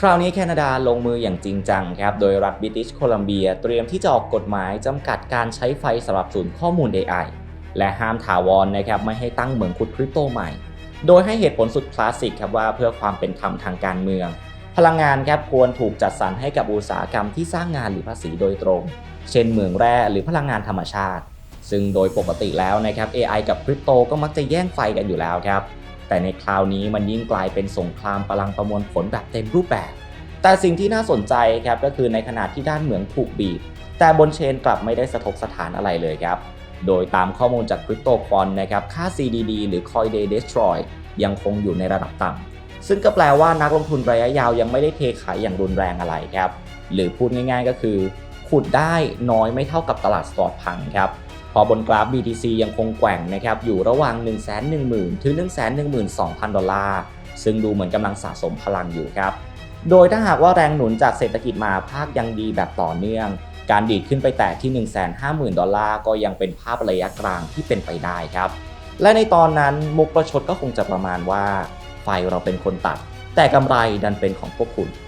คราวนี้แคนาดาลงมืออย่างจริงจังครับ โดยรัฐบริติชโคลัมเบียเตรียมที่จะออกกฎหมายจำกัดการใช้ไฟสำหรับศูนย์ข้อมูล AI และห้ามถาวรนะครับไม่ให้ตั้งเหมืองขุดคริปโตใหม่ โดยให้เหตุผลสุดคลาสสิกครับว่าเพื่อความเป็นธรรมทางการเมือง พลังงานครับควรถูกจัดสรรให้กับอุตสาหกรรมที่สร้างงานหรือภาษีโดยตรง เช่นเหมืองแร่หรือพลังงานธรรมชาติ ซึ่งโดยปกติแล้วนะครับ AI กับคริปโตก็มักจะแย่งไฟกันอยู่แล้วครับ แต่ในคราวนี้มันยิ่งกลายเป็นสงครามพลังประมวลผลแบบเต็มรูปแบบ แต่สิ่งที่น่าสนใจครับก็คือในขณะที่ด้านเหมืองถูกบีบ แต่บนเชนกลับไม่ได้สะทกสถานอะไรเลยครับ โดยตามข้อมูลจากคริปโตคอนนะครับค่า CDD หรือ Coin Day Destroy ยังคงอยู่ในระดับต่ำซึ่งก็แปลว่านักลงทุนระยะยาวยังไม่ได้เทขายอย่างรุนแรงอะไรครับหรือพูดง่าย ๆ ก็คือขุดได้น้อยไม่เท่ากับตลาดสปอร์ตพังครับ พอบนกราฟ BTC ยังคงแกว่งนะครับอยู่ระหว่าง 1 1 0 0 0 0 ถึง 112,000 ดอลลาร์ ซึ่งดูเหมือนกำลังสะสมพลังอยู่ครับ โดยถ้าหากว่าแรงหนุนจากเศรษฐกิจมาภาคยังดีแบบต่อเนื่อง การดีดขึ้นไปแตะที่ 150,000 ดอลลาร์ก็ยังเป็นภาพระยะกลางที่เป็นไปได้ครับ และในตอนนั้นมุกประชดก็คงจะประมาณว่า ไฟเราเป็นคนตัด แต่กำไรดันเป็นของพวกคุณ